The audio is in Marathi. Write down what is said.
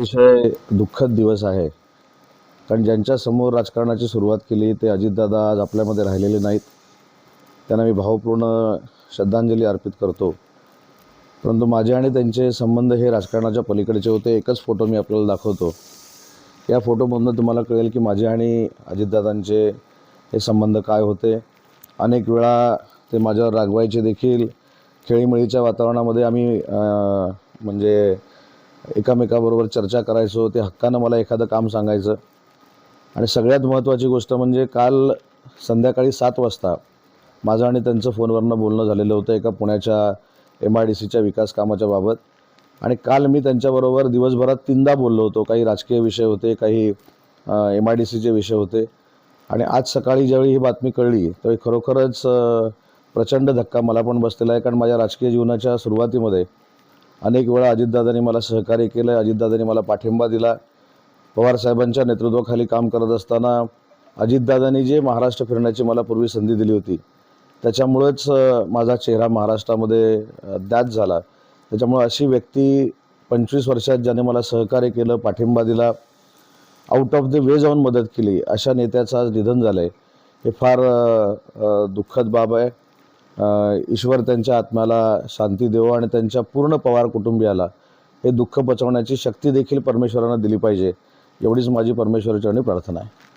अतिशय दुःखद दिवस आहे. कारण ज्यांच्यासमोर राजकारणाची सुरुवात केली ते अजितदादा आज आपल्यामध्ये राहिलेले नाहीत. त्यांना मी भावपूर्ण श्रद्धांजली अर्पित करतो. परंतु माझे आणि त्यांचे संबंध हे राजकारणाच्या पलीकडचे होते. एकच फोटो मी आपल्याला दाखवतो. या फोटोमधून तुम्हाला कळेल की माझे आणि अजितदादांचे हे संबंध काय होते. अनेक वेळा ते माझ्यावर रागवायचे देखील. खेळीमेळीच्या वातावरणामध्ये आम्ही म्हणजे एकामेकाबरोबर चर्चा करायचो ते हक्कानं मला एखादं काम सांगायचं. आणि सगळ्यात महत्त्वाची गोष्ट म्हणजे काल संध्याकाळी सात वाजता माझं आणि त्यांचं फोनवरनं बोलणं झालेलं होतं एका पुण्याच्या एम आय डी सीच्या विकास कामाच्या बाबत. आणि काल मी त्यांच्याबरोबर दिवसभरात तीनदा बोललो होतो. काही राजकीय विषय होते काही एम आय डी सीचे विषय होते. आणि आज सकाळी ज्यावेळी ही बातमी कळली त्यावेळी खरोखरच प्रचंड धक्का मला पण बसलेला आहे. कारण माझ्या राजकीय जीवनाच्या सुरुवातीमध्ये अनेक वेळा अजितदादांनी मला सहकार्य केलं अजितदादांनी मला पाठिंबा दिला. पवारसाहेबांच्या नेतृत्वाखाली काम करत असताना अजितदादांनी जे महाराष्ट्र फिरण्याची मला पूर्वी संधी दिली होती त्याच्यामुळेच माझा चेहरा महाराष्ट्रामध्ये अ, झाला. त्याच्यामुळं अशी व्यक्ती पंचवीस वर्षात ज्याने मला सहकार्य केलं पाठिंबा दिला आउट ऑफ द वे जाऊन मदत केली अशा नेत्याचं आज निधन झालं आहे हे फार दुःखद बाब आहे. ईश्वर त्यांच्या आत्म्याला शांती देवो आणि त्यांच्या पूर्ण पवार कुटुंबियाला हे दुःख पचवण्याची शक्ती देखील परमेश्वरानं दिली पाहिजे. एवढीच माझी परमेश्वराच्या प्रार्थना आहे.